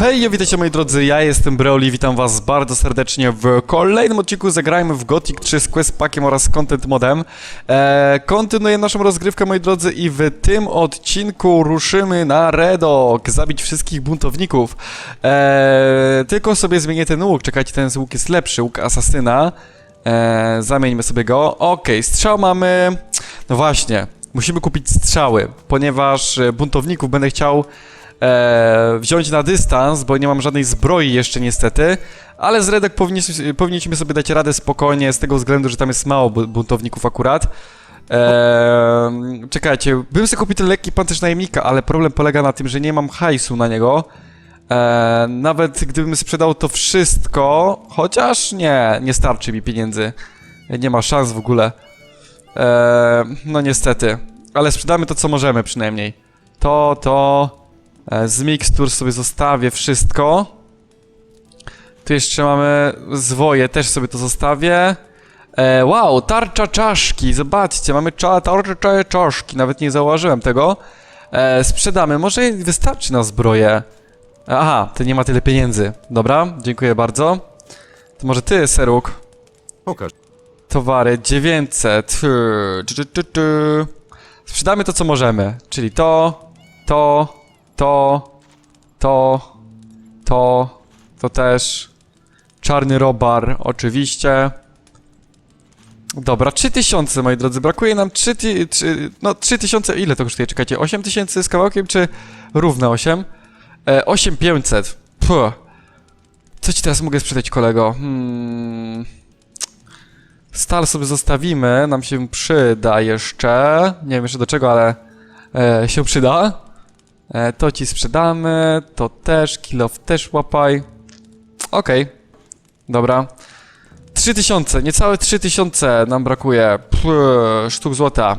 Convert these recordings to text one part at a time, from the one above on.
Hej, witajcie moi drodzy, ja jestem Breoli, witam was bardzo serdecznie w kolejnym odcinku Zagrajmy w Gothic 3 z Quest Packiem oraz Content Modem. Eee, kontynuuję naszą rozgrywkę moi drodzy i w tym odcinku ruszymy na Redok, zabić wszystkich buntowników. Eee, tylko sobie zmienię ten łuk, czekajcie, ten łuk jest lepszy, łuk asasyna. Eee, zamieńmy sobie go. Okej, strzał mamy... No właśnie, musimy kupić strzały, ponieważ e, buntowników będę chciał e, wziąć na dystans, bo nie mam żadnej zbroi jeszcze niestety, ale z Redek powinniśmy, powinniśmy sobie dać radę spokojnie z tego względu, że tam jest mało bu- buntowników akurat. E, czekajcie, bym sobie kupił ten lekki pancerz najemnika, ale problem polega na tym, że nie mam hajsu na niego. E, nawet gdybym sprzedał to wszystko, chociaż nie, nie starczy mi pieniędzy. Nie ma szans w ogóle. E, no niestety. Ale sprzedamy to, co możemy przynajmniej. To, to... E, Z mikstur sobie zostawię wszystko. Tu jeszcze mamy zwoje, też sobie to zostawię. E, wow, tarcza czaszki, zobaczcie, mamy cza, tarcza cza- czaszki, nawet nie zauważyłem tego. E, sprzedamy, może wystarczy na zbroję. Aha, to nie ma tyle pieniędzy. Dobra, dziękuję bardzo. To może ty, Seruk. Pokaż. Towary 900. Ty, ty, ty, ty. Sprzedamy to, co możemy. Czyli to, to, to, to, to, to też. Czarny robar, oczywiście. Dobra, 3000, moi drodzy. Brakuje nam 3, ty, 3 no 3000, ile to kosztuje? Czekajcie, 8000 z kawałkiem, czy równe 8? E, 8500. Puh. Co ci teraz mogę sprzedać, kolego? Hmm... Stal sobie zostawimy, nam się przyda jeszcze. Nie wiem jeszcze do czego, ale e, się przyda. E, to ci sprzedamy, to też, kilof też łapaj. Okej, dobra. 3000, niecałe 3000 nam brakuje. Pff, sztuk złota.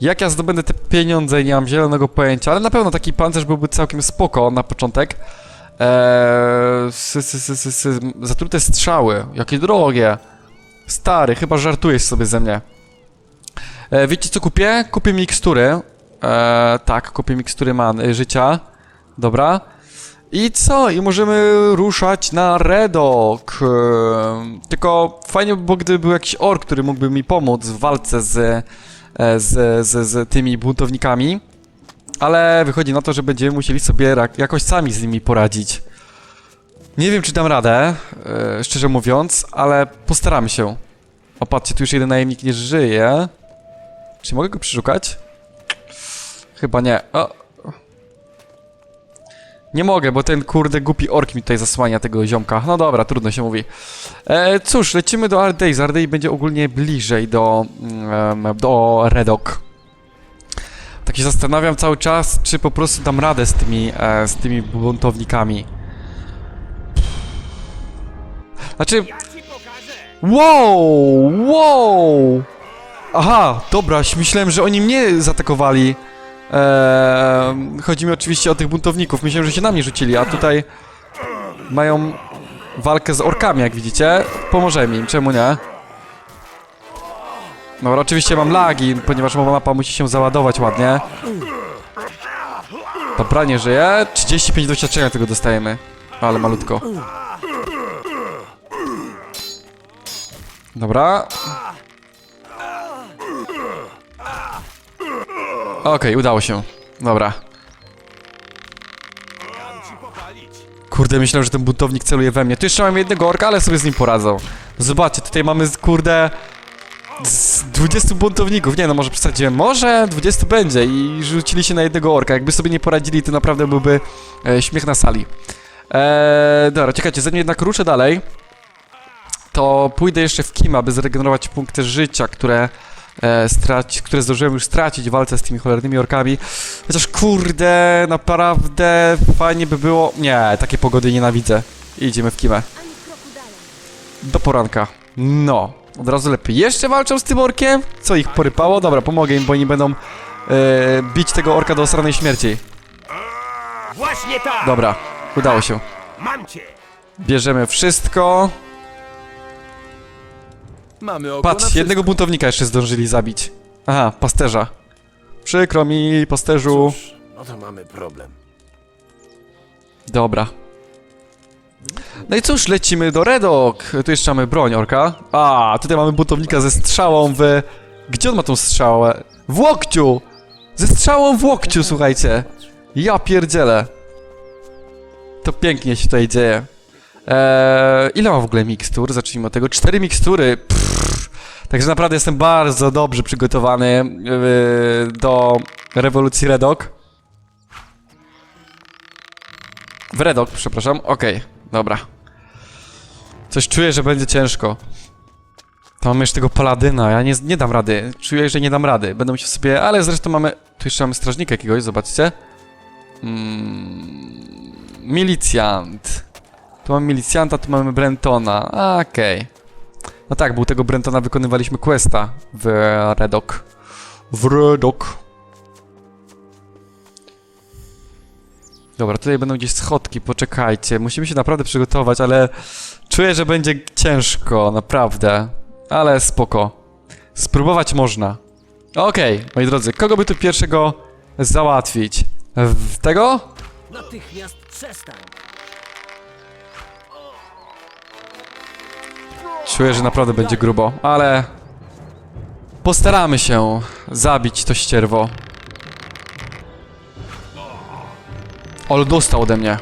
Jak ja zdobędę te pieniądze, nie mam zielonego pojęcia, ale na pewno taki pancerz byłby całkiem spoko na początek. Eee, s, s, s, s, s, zatrute strzały, jakie drogie. Stary, chyba żartujesz sobie ze mnie. E, wiecie co kupię? Kupię mikstury. E, tak, kupię mikstury man y, życia. Dobra. I co? I możemy ruszać na Redok. E, tylko fajnie by było, gdyby był jakiś ork, który mógłby mi pomóc w walce z, e, z, z, z tymi buntownikami. Ale wychodzi na to, że będziemy musieli sobie jakoś sami z nimi poradzić. Nie wiem, czy dam radę, szczerze mówiąc, ale postaram się. O, patrzcie, tu już jeden najemnik nie żyje. Czy mogę go przeszukać? Chyba nie. O. Nie mogę, bo ten kurde głupi ork mi tutaj zasłania tego ziomka. No dobra, trudno się mówi. E, cóż, lecimy do Ardei. Z Ardei będzie ogólnie bliżej do, mm, do Redok. Tak się zastanawiam cały czas, czy po prostu dam radę z tymi, e, z tymi buntownikami. Znaczy... Wow! Wow! Aha, dobra, myślałem, że oni mnie zaatakowali. Eee, chodzi mi oczywiście o tych buntowników. Myślałem, że się na mnie rzucili, a tutaj mają walkę z orkami, jak widzicie. Pomożemy im, czemu nie? Dobra, oczywiście mam lagi, ponieważ mowa mapa musi się załadować ładnie. Dobra, nie żyje. 35 doświadczenia tego dostajemy. Ale malutko. Dobra. Okej, udało się. Dobra. Kurde, myślałem, że ten buntownik celuje we mnie. Tu jeszcze mam jednego orka, ale sobie z nim poradzą. Zobaczcie, tutaj mamy, kurde... Z 20 buntowników, nie no, może przesadziłem, może 20 będzie i rzucili się na jednego orka. Jakby sobie nie poradzili, to naprawdę byłby e, śmiech na sali. Eee, dobra, czekajcie, zanim jednak ruszę dalej, to pójdę jeszcze w Kim, aby zregenerować punkty życia, które, e, straci, które zdążyłem już stracić w walce z tymi cholernymi orkami. Chociaż kurde, naprawdę fajnie by było... Nie, takie pogody nienawidzę. I idziemy w Kimę. Do poranka. No, od razu lepiej. Jeszcze walczą z tym orkiem? Co ich porypało? Dobra, pomogę im, bo oni będą e, bić tego orka do osranej śmierci. Właśnie tak! Dobra, udało się. Mam cię! Bierzemy wszystko. Mamy oko Patrz, jednego buntownika jeszcze zdążyli zabić. Aha, pasterza. Przykro mi, pasterzu. Cóż, no to mamy problem. Dobra. No i cóż, lecimy do Redok. Tu jeszcze mamy broń, orka. A, tutaj mamy buntownika ze strzałą w... Gdzie on ma tą strzałę? W łokciu! Ze strzałą w łokciu, słuchajcie. Ja pierdzielę. To pięknie się tutaj dzieje. Eee, ile ma w ogóle mikstur? Zacznijmy od tego. Cztery mikstury. Pff. Także naprawdę jestem bardzo dobrze przygotowany yy, do rewolucji Redok. W Redok, przepraszam. Okej, dobra. Coś czuję, że będzie ciężko. To mamy jeszcze tego paladyna, ja nie, nie dam rady. Czuję, że nie dam rady. Będę musiał sobie... Ale zresztą mamy... Tu jeszcze mamy strażnika jakiegoś, zobaczcie. Mm, milicjant. Tu mamy milicjanta, tu mamy Brentona. Okej. No tak, bo u tego Brentona wykonywaliśmy questa w Redok. W Redok. Dobra, tutaj będą gdzieś schodki, poczekajcie. Musimy się naprawdę przygotować, ale czuję, że będzie ciężko, naprawdę. Ale spoko. Spróbować można. Okej, moi drodzy, kogo by tu pierwszego załatwić? W tego? Natychmiast przestań! Czuję, że naprawdę będzie grubo, ale... Postaramy się zabić to ścierwo. Ol dostał ode mnie.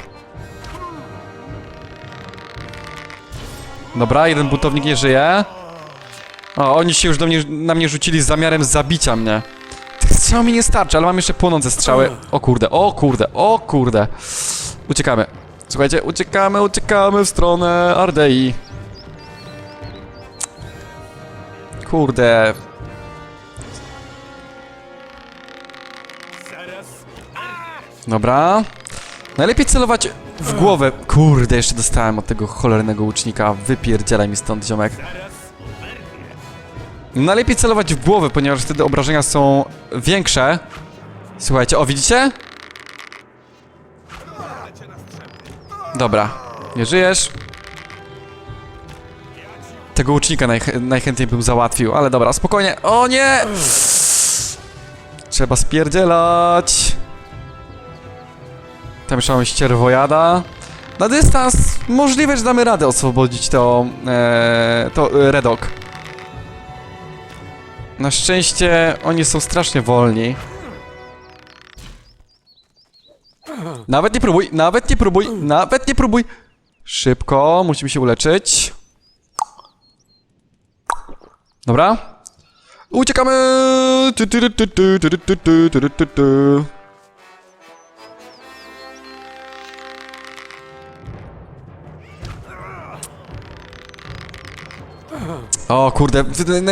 Dobra, jeden buntownik nie żyje. O, oni się już do mnie, na mnie rzucili z zamiarem zabicia mnie. Tych strzał mi nie starczy, ale mam jeszcze płonące strzały. O kurde, o kurde, o kurde. Uciekamy. Słuchajcie, uciekamy, uciekamy w stronę Ardei. Kurde. Dobra. Najlepiej celować w głowę. Kurde, jeszcze dostałem od tego cholernego łucznika. Wypierdzielaj mi stąd, ziomek. Najlepiej celować w głowę, ponieważ wtedy obrażenia są większe. Słuchajcie, o widzicie? Dobra, nie żyjesz. Tego łucznika najch najchętniej bym załatwił, ale dobra, spokojnie. O nie! Trzeba spierdzielać. Tam jeszcze mamy ścierwojada. Na dystans możliwe, że damy radę oswobodzić to, e, to e, Redok. Na szczęście oni są strasznie wolni. Nawet nie próbuj, nawet nie próbuj, nawet nie próbuj. Szybko, musimy się uleczyć. Dobra? Uciekamy! O kurde,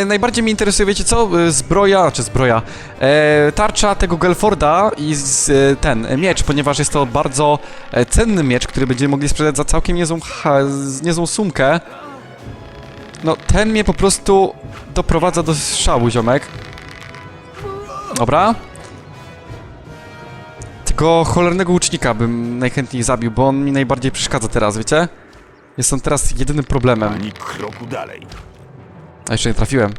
najbardziej mnie interesuje, wiecie co? Zbroja, czy zbroja, e, tarcza tego Gelforda i z, ten, miecz, ponieważ jest to bardzo cenny miecz, który będziemy mogli sprzedać za całkiem niezłą, niezłą sumkę. No, ten mnie po prostu doprowadza do szału, ziomek. Dobra. Tego cholernego łucznika bym najchętniej zabił, bo on mi najbardziej przeszkadza teraz, wiecie? Jest on teraz jedynym problemem. Ani kroku dalej. A jeszcze nie trafiłem.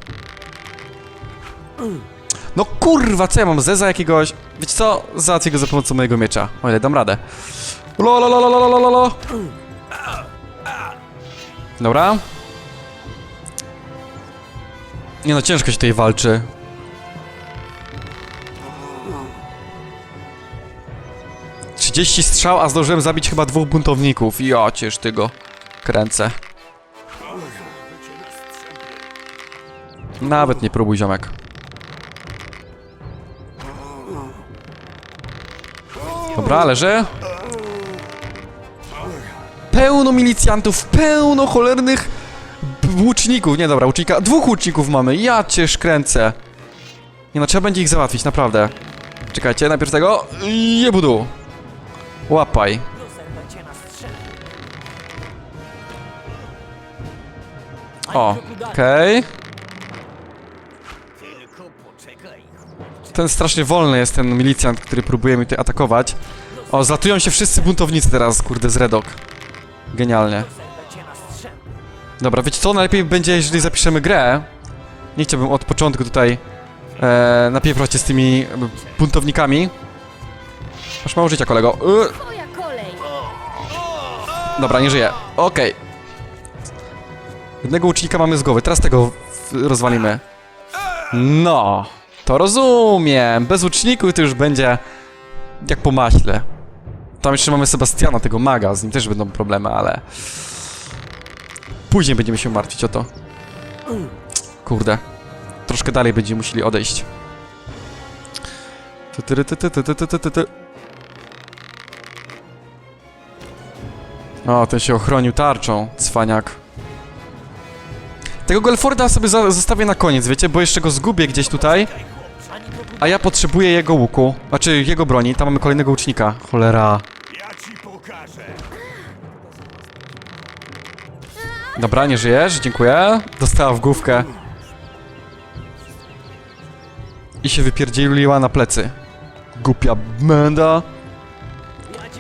No kurwa, co ja mam? Zeza jakiegoś... Wiecie co? Załatwię go za pomocą mojego miecza. O ile dam radę. Lo, lo, lo, lo, lo, lo, lo, lo. Dobra. Nie no, ciężko się tutaj walczy. Trzydzieści strzał, a zdążyłem zabić chyba dwóch buntowników. Ja cięż ty go kręcę. Nawet nie próbuj, ziomek. Dobra, leży. Pełno milicjantów, pełno cholernych łuczników. Nie, dobra, łucznika. Dwóch łuczników mamy. Ja cię szkręcę. Nie no, trzeba będzie ich załatwić, naprawdę. Czekajcie, najpierw tego. Jebudu. Łapaj. O, okej. Poczekaj. Ten strasznie wolny jest ten milicjant, który próbuje mnie tutaj atakować. O, zlatują się wszyscy buntownicy teraz, kurde, z Redok. Genialnie. Dobra, wiecie co? Najlepiej będzie, jeżeli zapiszemy grę. Nie chciałbym od początku tutaj e, napieprzać się z tymi buntownikami. Masz mało życia, kolego. Y, Twoja kolej! Dobra, nie żyje. Okej. Jednego łucznika mamy z głowy, teraz tego rozwalimy. No, to rozumiem. Bez łuczników to już będzie jak po maśle. Tam jeszcze mamy Sebastiana, tego maga, z nim też będą problemy, ale... Później będziemy się martwić o to. Kurde. Troszkę dalej będziemy musieli odejść. O, ten się ochronił tarczą, cwaniak. Tego Gelforda sobie zostawię na koniec, wiecie, bo jeszcze go zgubię gdzieś tutaj. A ja potrzebuję jego łuku, znaczy jego broni, tam mamy kolejnego łucznika. Cholera. Dobra, nie żyjesz, dziękuję. Dostała w główkę. I się wypierdzieliła na plecy. Głupia menda.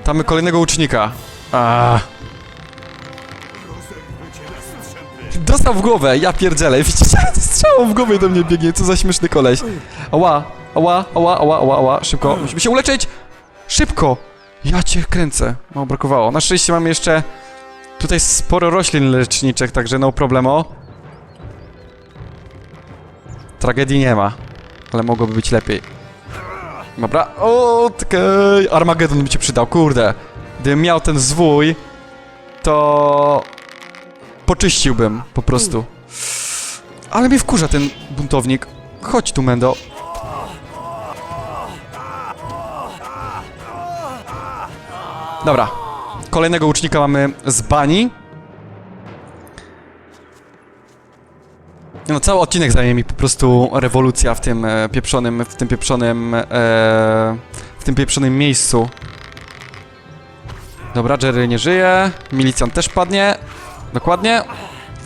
Tam mamy kolejnego łucznika. A. Dostał w głowę, ja pierdzielę. Widzicie, strzałą w głowę do mnie biegnie, co za śmieszny koleś. Ała, ała, ała, ała, ała, ała, szybko, musimy się uleczyć! Szybko! Ja cię kręcę. Mało brakowało. Na szczęście mamy jeszcze tutaj sporo roślin leczniczych, także no problemo. Tragedii nie ma, ale mogłoby być lepiej. Dobra, okej, Armagedon by ci przydał, kurde. Gdybym miał ten zwój, to poczyściłbym po prostu. Ale mnie wkurza ten buntownik. Chodź tu, Mendo. Dobra. Kolejnego łucznika mamy z bani. No, cały odcinek zajmie mi po prostu rewolucja w tym e, pieprzonym, w tym pieprzonym, e, w tym pieprzonym miejscu. Dobra, Jerry nie żyje, milicjant też padnie. Dokładnie.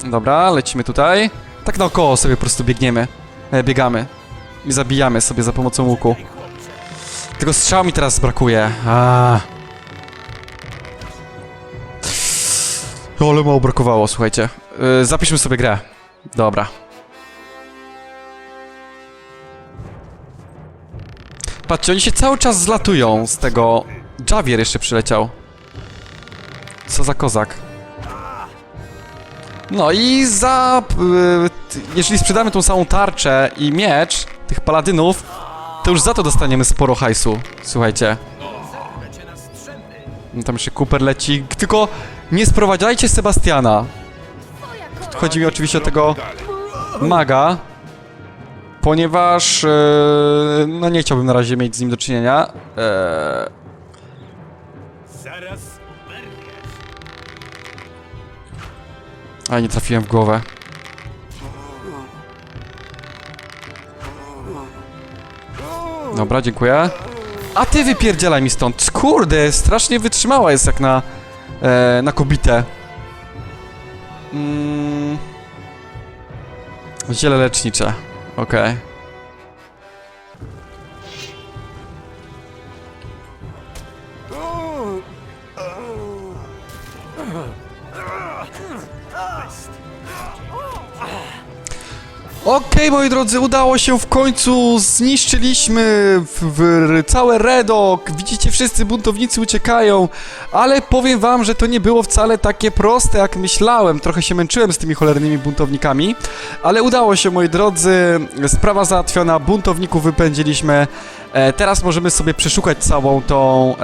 Dobra, lecimy tutaj. Tak naokoło sobie po prostu biegniemy. E, biegamy. I zabijamy sobie za pomocą łuku. Tego strzału mi teraz brakuje. A. Ale mało brakowało, słuchajcie. Yy, zapiszmy sobie grę. Dobra. Patrzcie, oni się cały czas zlatują z tego... Javier jeszcze przyleciał. Co za kozak. No i za... y, jeżeli sprzedamy tą samą tarczę i miecz tych paladynów, to już za to dostaniemy sporo hajsu. Słuchajcie. No tam jeszcze Cooper leci. Tylko nie sprowadzajcie Sebastiana. Chodzi mi oczywiście o tego maga. Ponieważ... y, no nie chciałbym na razie mieć z nim do czynienia. Oberwiesz. A nie trafiłem w głowę. Dobra, dziękuję. A ty wypierdzielaj mi stąd. Kurde, strasznie wytrzymała jest jak na, e, na kobitę. Mm. Ziele lecznicze. Okej. Okej, moi drodzy, udało się w końcu, zniszczyliśmy w, w, całe Redok, widzicie, wszyscy buntownicy uciekają, ale powiem wam, że to nie było wcale takie proste, jak myślałem, trochę się męczyłem z tymi cholernymi buntownikami, ale udało się, moi drodzy, sprawa załatwiona, buntowników wypędziliśmy, e, teraz możemy sobie przeszukać całą tą, e,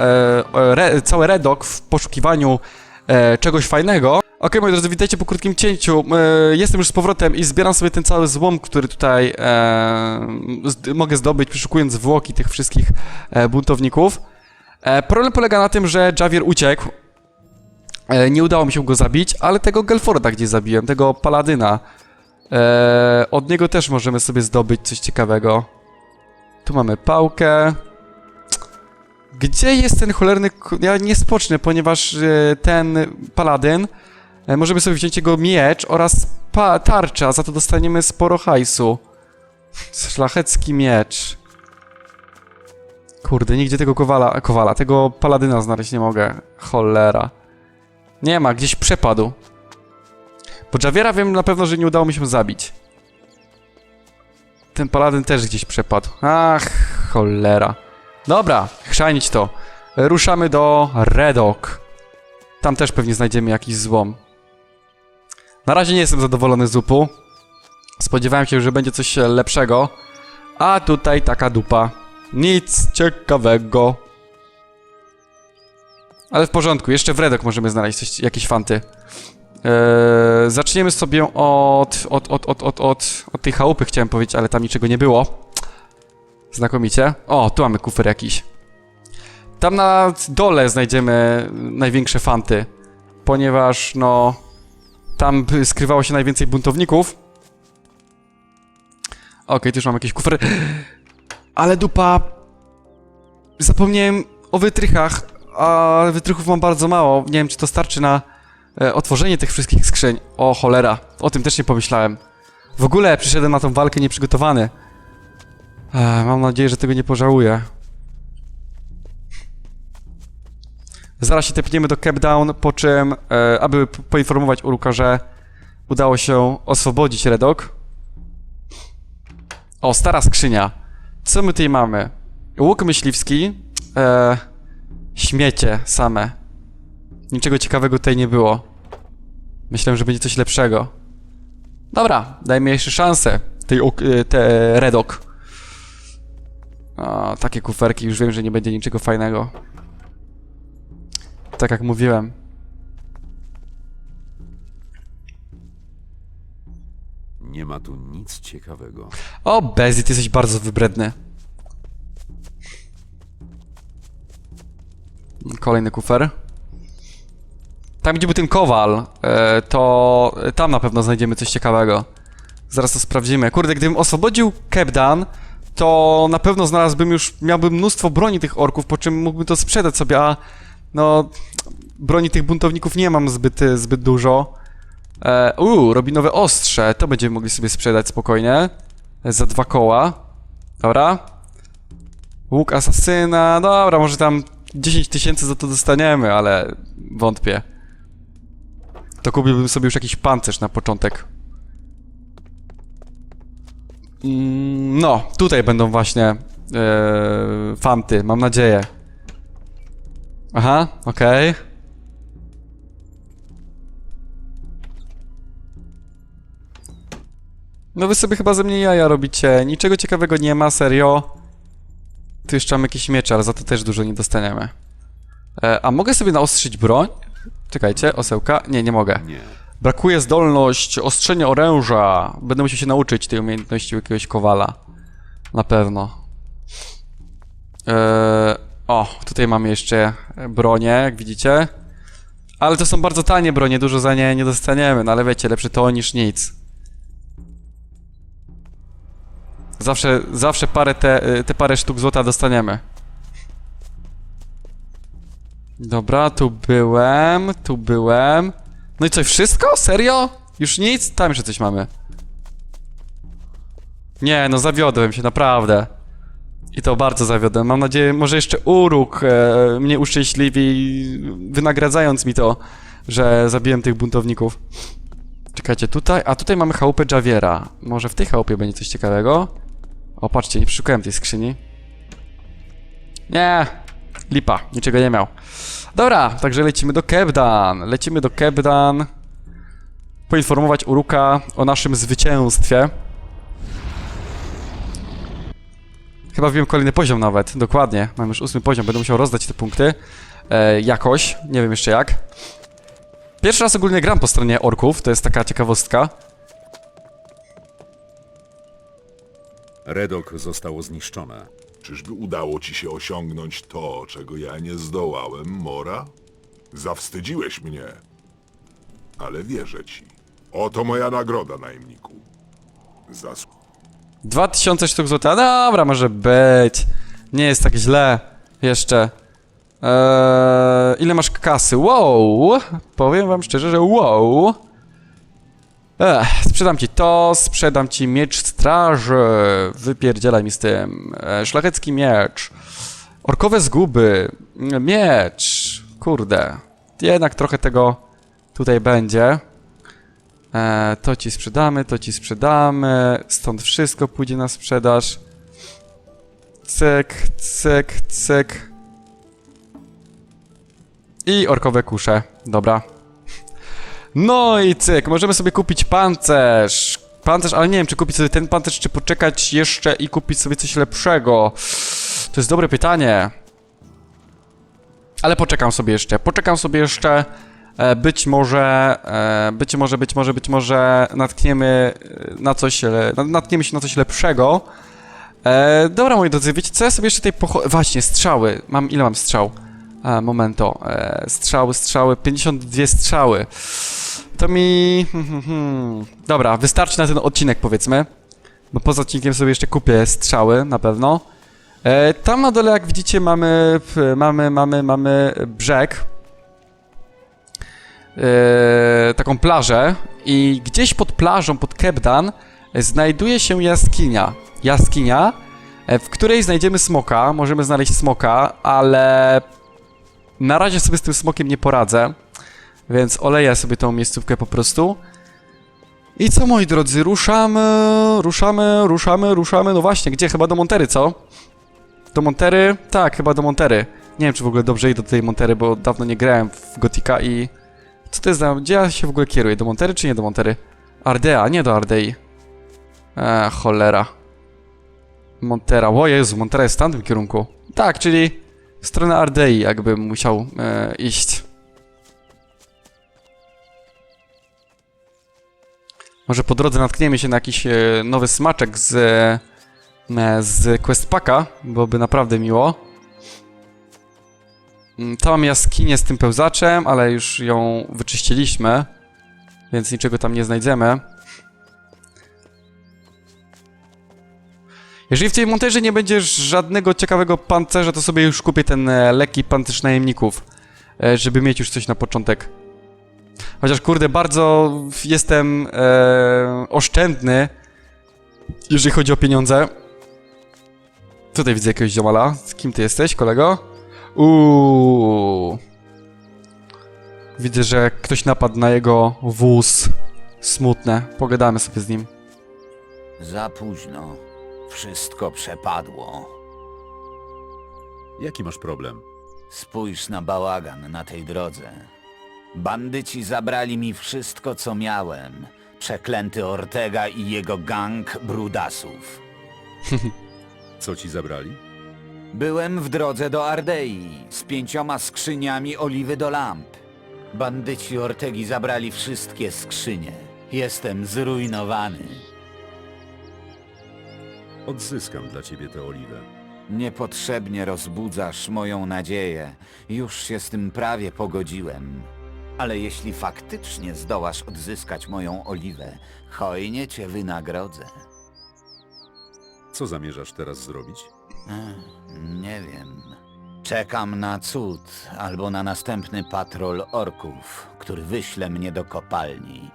e, re, Redok w poszukiwaniu e, czegoś fajnego. Okej, moi drodzy, witajcie po krótkim cięciu. E, jestem już z powrotem i zbieram sobie ten cały złom, który tutaj e, mogę zdobyć, przeszukując zwłoki tych wszystkich e, buntowników. E, problem polega na tym, że Javier uciekł. E, nie udało mi się go zabić, ale tego Gelforda gdzieś zabiłem, tego paladyna. E, od niego też możemy sobie zdobyć coś ciekawego. Tu mamy pałkę. Gdzie jest ten cholerny... Ja nie spocznę, ponieważ e, ten paladyn... E, możemy sobie wziąć jego miecz oraz pa tarczę, a za to dostaniemy sporo hajsu. Szlachecki miecz. Kurde, nigdzie tego kowala, kowala, tego paladyna znaleźć nie mogę. Cholera. Nie ma, gdzieś przepadł. Bo Javiera wiem na pewno, że nie udało mi się zabić. Ten paladyn też gdzieś przepadł. Ach, cholera. Dobra, chrzanić to. Ruszamy do Redok. Tam też pewnie znajdziemy jakiś złom. Na razie nie jestem zadowolony z zupu. Spodziewałem się, że będzie coś lepszego. A tutaj taka dupa. Nic ciekawego. Ale w porządku, jeszcze w Redok możemy znaleźć coś, jakieś fanty. Eee, zaczniemy sobie od, od, od, od, od, od, od tej chałupy, chciałem powiedzieć, ale tam niczego nie było. Znakomicie. O, tu mamy kufer jakiś. Tam na dole znajdziemy największe fanty, ponieważ no tam skrywało się najwięcej buntowników. Okej, tu już mam jakiś kufer. Ale dupa. Zapomniałem o wytrychach, a wytrychów mam bardzo mało. Nie wiem, czy to starczy na e, otworzenie tych wszystkich skrzyń. O cholera, o tym też nie pomyślałem. W ogóle przyszedłem na tą walkę nieprzygotowany. E, mam nadzieję, że tego nie pożałuję. Zaraz się tepniemy do Cap Down, po czym, e, aby poinformować Uruka, że udało się oswobodzić Redok. O, stara skrzynia. Co my tutaj mamy? Łuk myśliwski. E, śmiecie same. Niczego ciekawego tutaj nie było. Myślałem, że będzie coś lepszego. Dobra, dajmy jeszcze szansę. Tej e, te Redok. O, takie kuferki, już wiem, że nie będzie niczego fajnego. Tak jak mówiłem. Nie ma tu nic ciekawego. O, Bezzy, ty jesteś bardzo wybredny. Kolejny kufer. Tam, gdzie był ten kowal, e, to tam na pewno znajdziemy coś ciekawego. Zaraz to sprawdzimy. Kurde, gdybym oswobodził Kepdan, to na pewno znalazłbym już, miałbym mnóstwo broni tych orków, po czym mógłbym to sprzedać sobie, a no, broni tych buntowników nie mam zbyt, zbyt dużo. E, Uuu, robinowe ostrze, to będziemy mogli sobie sprzedać spokojnie. Za dwa koła. Dobra. Łuk asasyna, dobra, może tam 10 tysięcy za to dostaniemy, ale wątpię. To kupiłbym sobie już jakiś pancerz na początek. Mm, No, tutaj będą właśnie e, fanty, mam nadzieję. Aha, okej. No wy sobie chyba ze mnie jaja robicie. Niczego ciekawego nie ma, serio. Tu jeszcze mam jakieś miecze, ale za to też dużo nie dostaniemy. E, a mogę sobie naostrzyć broń? Czekajcie, osełka? Nie, nie mogę. Nie. Brakuje zdolność ostrzenia oręża. Będę musiał się nauczyć tej umiejętności u jakiegoś kowala. Na pewno. Eee, o, tutaj mamy jeszcze bronię, jak widzicie. Ale to są bardzo tanie bronie, dużo za nie nie dostaniemy, no ale wiecie, lepsze to niż nic. Zawsze, zawsze parę te, te parę sztuk złota dostaniemy. Dobra, tu byłem, tu byłem. No i co, wszystko? Serio? Już nic? Tam jeszcze coś mamy. Nie, no zawiodłem się, naprawdę. I to bardzo zawiodłem. Mam nadzieję, może jeszcze Uruk e, mnie uszczęśliwi, wynagradzając mi to, że zabiłem tych buntowników. Czekajcie, tutaj, a tutaj mamy chałupę Javiera. Może w tej chałupie będzie coś ciekawego? O, patrzcie, nie przeszukałem tej skrzyni. Nie, lipa, niczego nie miał. Dobra, także lecimy do Kebdan. Lecimy do Kebdan. Poinformować Uruka o naszym zwycięstwie. Chyba kolejny poziom nawet, dokładnie. Mam już ósmy poziom, będę musiał rozdać te punkty. E, jakoś, nie wiem jeszcze jak. Pierwszy raz ogólnie gram po stronie orków, to jest taka ciekawostka. Redok zostało zniszczone. Czyżby udało ci się osiągnąć to, czego ja nie zdołałem, Mora? Zawstydziłeś mnie. Ale wierzę ci. Oto moja nagroda, najemniku. Zas... 2000 sztuk złota, dobra, może być. Nie jest tak źle. Jeszcze. Eee, ile masz kasy? Wow! Powiem wam szczerze, że wow! Ech, sprzedam ci to, sprzedam ci miecz straży. Wypierdzielaj mi z tym. E, szlachecki miecz. Orkowe zguby. Miecz. Kurde. Jednak trochę tego tutaj będzie. E, to ci sprzedamy, to ci sprzedamy. Stąd wszystko pójdzie na sprzedaż. Cyk, cyk, cyk. I orkowe kusze. Dobra. No i cyk, możemy sobie kupić pancerz. Pancerz, ale nie wiem, czy kupić sobie ten pancerz, czy poczekać jeszcze i kupić sobie coś lepszego. To jest dobre pytanie. Ale poczekam sobie jeszcze. Poczekam sobie jeszcze. E, Być może, e, być może, być może, być może natkniemy e, na coś, na- natkniemy się na coś lepszego. Dobra, moi drodzy, wiecie co, ja sobie jeszcze tutaj. Właśnie, strzały. Mam, ile mam strzał? Momento. Strzały, strzały, 52 strzały. To mi... hmm, hmm, hmm. Dobra, wystarczy na ten odcinek, powiedzmy. Bo poza odcinkiem sobie jeszcze kupię strzały, na pewno. Tam na dole, jak widzicie, mamy, mamy, mamy, mamy brzeg. E, taką plażę. I gdzieś pod plażą, pod Kebdan, znajduje się jaskinia. Jaskinia, e, w której znajdziemy smoka. Możemy znaleźć smoka, ale na razie sobie z tym smokiem nie poradzę. Więc oleję sobie tą miejscówkę po prostu. I co, moi drodzy, ruszamy, ruszamy, ruszamy, ruszamy. No właśnie, gdzie? Chyba do Montery, co? Do Montery? Tak, chyba do Montery. Nie wiem, czy w ogóle dobrze idę do tej Montery, bo dawno nie grałem w Gotika i... Co to jest za... Gdzie ja się w ogóle kieruję? Do Montery czy nie do Montery? Ardea, nie do Ardei. Eee, cholera. Montera. O Jezu, Montera jest w tamtym kierunku. Tak, czyli w stronę Ardei jakbym musiał e, iść. Może po drodze natkniemy się na jakiś e, nowy smaczek z, e, z Questpaka, byłoby naprawdę miło. Mm, Tam mam jaskinię z tym pełzaczem, ale już ją wyczyściliśmy, więc niczego tam nie znajdziemy. Jeżeli w tej monterze nie będzie żadnego ciekawego pancerza, to sobie już kupię ten e, lekki pancerz najemników, e, żeby mieć już coś na początek. Chociaż kurde, bardzo jestem e, oszczędny, jeżeli chodzi o pieniądze. Tutaj widzę jakiegoś ziomala. Z kim ty jesteś, kolego? Uuu. Widzę, że ktoś napadł na jego wóz. Smutne. Pogadamy sobie z nim. Za późno. Wszystko przepadło. Jaki masz problem? Spójrz na bałagan na tej drodze. Bandyci zabrali mi wszystko, co miałem. Przeklęty Ortega i jego gang brudasów. Co ci zabrali? Byłem w drodze do Ardei z pięcioma skrzyniami oliwy do lamp. Bandyci Ortegi zabrali wszystkie skrzynie. Jestem zrujnowany. Odzyskam dla ciebie tę oliwę. Niepotrzebnie rozbudzasz moją nadzieję. Już się z tym prawie pogodziłem. Ale jeśli faktycznie zdołasz odzyskać moją oliwę, hojnie cię wynagrodzę. Co zamierzasz teraz zrobić? Ech, nie wiem. Czekam na cud albo na następny patrol orków, który wyśle mnie do kopalni.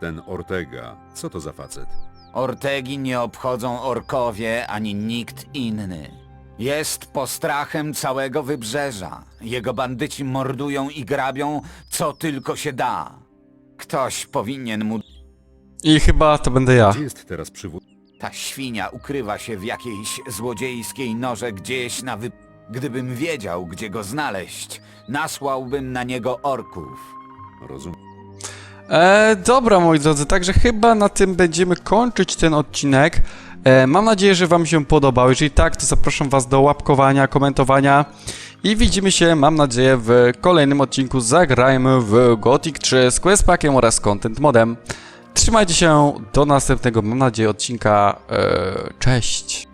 Ten Ortega, co to za facet? Ortegi nie obchodzą orkowie ani nikt inny. Jest postrachem całego wybrzeża. Jego bandyci mordują i grabią, co tylko się da. Ktoś powinien mu... I chyba to będę ja. Gdzie jest teraz przywódca? Ta świnia ukrywa się w jakiejś złodziejskiej norze gdzieś na wy... Gdybym wiedział, gdzie go znaleźć, nasłałbym na niego orków. Rozumiem. E, dobra, moi drodzy, także chyba na tym będziemy kończyć ten odcinek. E, mam nadzieję, że Wam się podobał. Jeżeli tak, to zapraszam Was do łapkowania, komentowania i widzimy się, mam nadzieję, w kolejnym odcinku Zagrajmy w Gothic 3 z Questpackiem oraz Content Modem. Trzymajcie się, do następnego, mam nadzieję, odcinka. E, cześć!